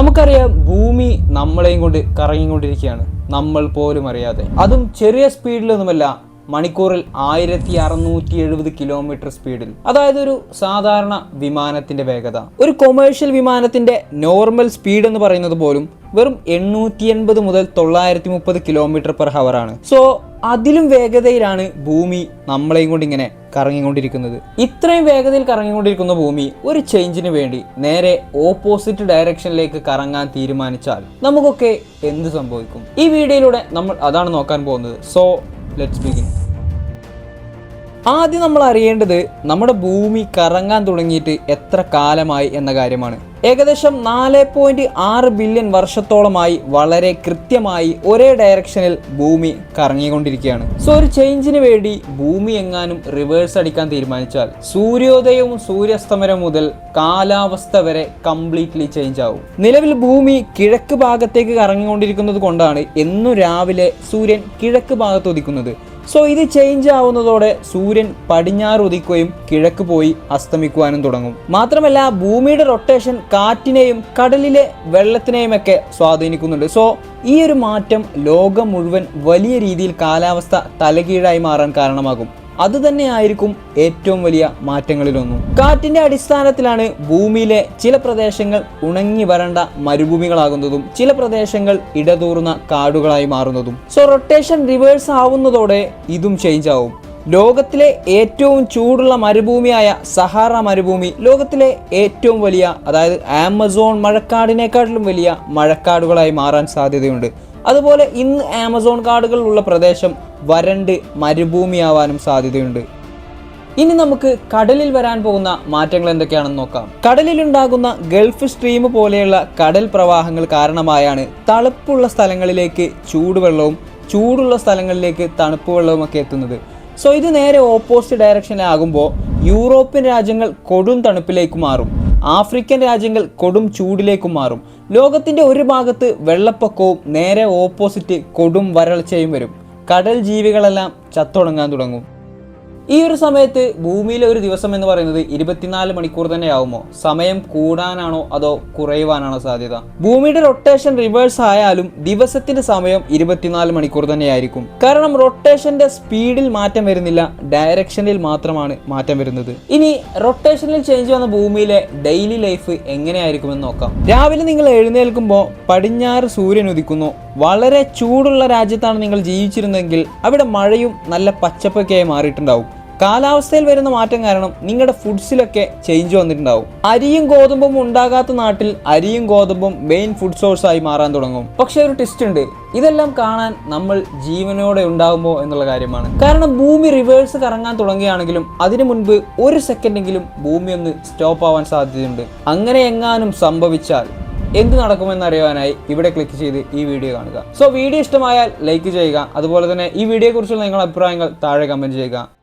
നമുക്കറിയാം ഭൂമി നമ്മളെയും കൊണ്ട് കറങ്ങിക്കൊണ്ടിരിക്കുകയാണ്. നമ്മൾ പോലും അറിയാതെ. അതും ചെറിയ സ്പീഡിലൊന്നുമല്ല. മണിക്കൂറിൽ ആയിരത്തി അറുന്നൂറ്റി എഴുപത് കിലോമീറ്റർ സ്പീഡിൽ. അതായത് ഒരു സാധാരണ വിമാനത്തിന്റെ വേഗത. ഒരു കൊമേഴ്ഷ്യൽ വിമാനത്തിന്റെ നോർമൽ സ്പീഡ് എന്ന് പറയുന്നത് പോലും വെറും എണ്ണൂറ്റി എൺപത് മുതൽ തൊള്ളായിരത്തി മുപ്പത് കിലോമീറ്റർ പെർ ഹവർ ആണ്. സോ അതിലും വേഗതയിലാണ് ഭൂമി നമ്മളെയും കൊണ്ട് ഇങ്ങനെ കറങ്ങിക്കൊണ്ടിരിക്കുന്നത്. ഇത്രയും വേഗതയിൽ കറങ്ങിക്കൊണ്ടിരിക്കുന്ന ഭൂമി ഒരു ചേഞ്ചിന് വേണ്ടി നേരെ ഓപ്പോസിറ്റ് ഡയറക്ഷനിലേക്ക് കറങ്ങാൻ തീരുമാനിച്ചാൽ നമുക്കൊക്കെ എന്ത് സംഭവിക്കും? ഈ വീഡിയോയിലൂടെ നമ്മൾ അതാണ് നോക്കാൻ പോകുന്നത്. സോ ലെറ്റ്സ് ബിഗിൻ ആദ്യം നമ്മൾ അറിയേണ്ടത് നമ്മുടെ ഭൂമി കറങ്ങാൻ തുടങ്ങിയിട്ട് എത്ര കാലമായി എന്ന കാര്യമാണ്. ഏകദേശം നാല് പോയിന്റ് ആറ് ബില്യൺ വർഷത്തോളമായി വളരെ കൃത്യമായി ഒരേ ഡയറക്ഷനിൽ ഭൂമി കറങ്ങിക്കൊണ്ടിരിക്കുകയാണ്. സോ ഒരു ചേഞ്ചിന് വേണ്ടി ഭൂമി എങ്ങാനും റിവേഴ്സ് അടിക്കാൻ തീരുമാനിച്ചാൽ സൂര്യോദയവും സൂര്യാസ്തമനം മുതൽ കാലാവസ്ഥ വരെ കംപ്ലീറ്റ്ലി ചേഞ്ച് ആവും. നിലവിൽ ഭൂമി കിഴക്ക് ഭാഗത്തേക്ക് കറങ്ങിക്കൊണ്ടിരിക്കുന്നത് കൊണ്ടാണ് എന്നും രാവിലെ സൂര്യൻ കിഴക്ക് ഭാഗത്ത് ഉദിക്കുന്നത്. സോ ഇത് ചേഞ്ച് ആവുന്നതോടെ സൂര്യൻ പടിഞ്ഞാറ് ഉദിക്കുകയും കിഴക്ക് പോയി അസ്തമിക്കുവാനും തുടങ്ങും. മാത്രമല്ല ഭൂമിയുടെ റൊട്ടേഷൻ കാറ്റിനെയും കടലിലെ വെള്ളത്തിനെയും ഒക്കെ സ്വാധീനിക്കുന്നുണ്ട്. സോ ഈ ഒരു മാറ്റം ലോകം മുഴുവൻ വലിയ രീതിയിൽ കാലാവസ്ഥ തലകീഴായി മാറാൻ കാരണമാകും. അത് തന്നെയായിരിക്കും ഏറ്റവും വലിയ മാറ്റങ്ങളിലൊന്നും. കാറ്റിന്റെ അടിസ്ഥാനത്തിലാണ് ഭൂമിയിലെ ചില പ്രദേശങ്ങൾ ഉണങ്ങി വരണ്ട മരുഭൂമികളാകുന്നതും ചില പ്രദേശങ്ങൾ ഇടതൂർന്ന കാടുകളായി മാറുന്നതും. സോ റൊട്ടേഷൻ റിവേഴ്സ് ആവുന്നതോടെ ഇതും ചേഞ്ച് ആവും. ലോകത്തിലെ ഏറ്റവും ചൂടുള്ള മരുഭൂമിയായ സഹാറ മരുഭൂമി ലോകത്തിലെ ഏറ്റവും വലിയ അതായത് ആമസോൺ മഴക്കാടിനേക്കാട്ടിലും വലിയ മഴക്കാടുകളായി മാറാൻ സാധ്യതയുണ്ട്. അതുപോലെ ഇന്ന് ആമസോൺ കാടുകളിലുള്ള പ്രദേശം വരണ്ട് മരുഭൂമിയാവാനും സാധ്യതയുണ്ട്. ഇനി നമുക്ക് കടലിൽ വരാൻ പോകുന്ന മാറ്റങ്ങൾ എന്തൊക്കെയാണെന്ന് നോക്കാം. കടലിലുണ്ടാകുന്ന ഗൾഫ് സ്ട്രീം പോലെയുള്ള കടൽ പ്രവാഹങ്ങൾ കാരണമായാണ് തണുപ്പുള്ള സ്ഥലങ്ങളിലേക്ക് ചൂടുവെള്ളവും ചൂടുള്ള സ്ഥലങ്ങളിലേക്ക് തണുപ്പ് വെള്ളവും ഒക്കെ എത്തുന്നത്. സോ ഇത് നേരെ ഓപ്പോസിറ്റ് ഡയറക്ഷനിലാകുമ്പോൾ യൂറോപ്യൻ രാജ്യങ്ങൾ കൊടും തണുപ്പിലേക്ക് മാറും. ആഫ്രിക്കൻ രാജ്യങ്ങൾ കൊടും ചൂടിലേക്ക് മാറും. ലോകത്തിന്റെ ഒരു ഭാഗത്ത് വെള്ളപ്പൊക്കവും നേരെ ഓപ്പോസിറ്റ് കൊടും വരൾച്ചയും വരും. കടൽ ജീവികളെല്ലാം ചത്തൊടങ്ങാൻ തുടങ്ങും. ഈ ഒരു സമയത്ത് ഭൂമിയിലെ ഒരു ദിവസം എന്ന് പറയുന്നത് ഇരുപത്തിനാല് മണിക്കൂർ തന്നെ ആവുമോ സമയം കൂടാനാണോ അതോ കുറയുവാനാണോ സാധ്യത? ഭൂമിയുടെ റൊട്ടേഷൻ റിവേഴ്സ് ആയാലും ദിവസത്തിന്റെ സമയം ഇരുപത്തിനാല് മണിക്കൂർ തന്നെ ആയിരിക്കും കാരണം റൊട്ടേഷന്റെ സ്പീഡിൽ മാറ്റം വരുന്നില്ല ഡയറക്ഷനിൽ മാത്രമാണ് മാറ്റം വരുന്നത്. ഇനി റൊട്ടേഷനിൽ ചേഞ്ച് വന്ന ഭൂമിയിലെ ഡെയിലി ലൈഫ് എങ്ങനെയായിരിക്കും എന്ന് നോക്കാം. രാവിലെ നിങ്ങൾ എഴുന്നേൽക്കുമ്പോൾ പടിഞ്ഞാറ് സൂര്യൻ ഉദിക്കുന്നു. വളരെ ചൂടുള്ള രാജ്യത്താണ് നിങ്ങൾ ജീവിച്ചിരുന്നെങ്കിൽ അവിടെ മഴയും നല്ല പച്ചപ്പൊക്കെയായി മാറിയിട്ടുണ്ടാവും. കാലാവസ്ഥയിൽ വരുന്ന മാറ്റം കാരണം നിങ്ങളുടെ ഫുഡ്സിലൊക്കെ ചേഞ്ച് വന്നിട്ടുണ്ടാവും. അരിയും ഗോതമ്പും ഉണ്ടാകാത്ത നാട്ടിൽ അരിയും ഗോതമ്പും മെയിൻ ഫുഡ് സോഴ്സ് ആയി മാറാൻ തുടങ്ങും. പക്ഷെ ഒരു ടെസ്റ്റ് ഉണ്ട്. ഇതെല്ലാം കാണാൻ നമ്മൾ ജീവനോടെ ഉണ്ടാകുമോ എന്നുള്ള കാര്യമാണ്. കാരണം ഭൂമി റിവേഴ്സ് കറങ്ങാൻ തുടങ്ങുകയാണെങ്കിലും അതിനു മുൻപ് ഒരു സെക്കൻഡെങ്കിലും ഭൂമി ഒന്ന് സ്റ്റോപ്പ് ആവാൻ സാധ്യതയുണ്ട്. അങ്ങനെ എങ്ങാനും സംഭവിച്ചാൽ എന്ത് നടക്കുമെന്ന് അറിയാനായി ഇവിടെ ക്ലിക്ക് ചെയ്ത് ഈ വീഡിയോ കാണുക. സോ വീഡിയോ ഇഷ്ടമായാൽ ലൈക്ക് ചെയ്യുക. അതുപോലെ തന്നെ ഈ വീഡിയോയെക്കുറിച്ചുള്ള നിങ്ങളുടെ അഭിപ്രായങ്ങൾ താഴെ കമന്റ് ചെയ്യുക.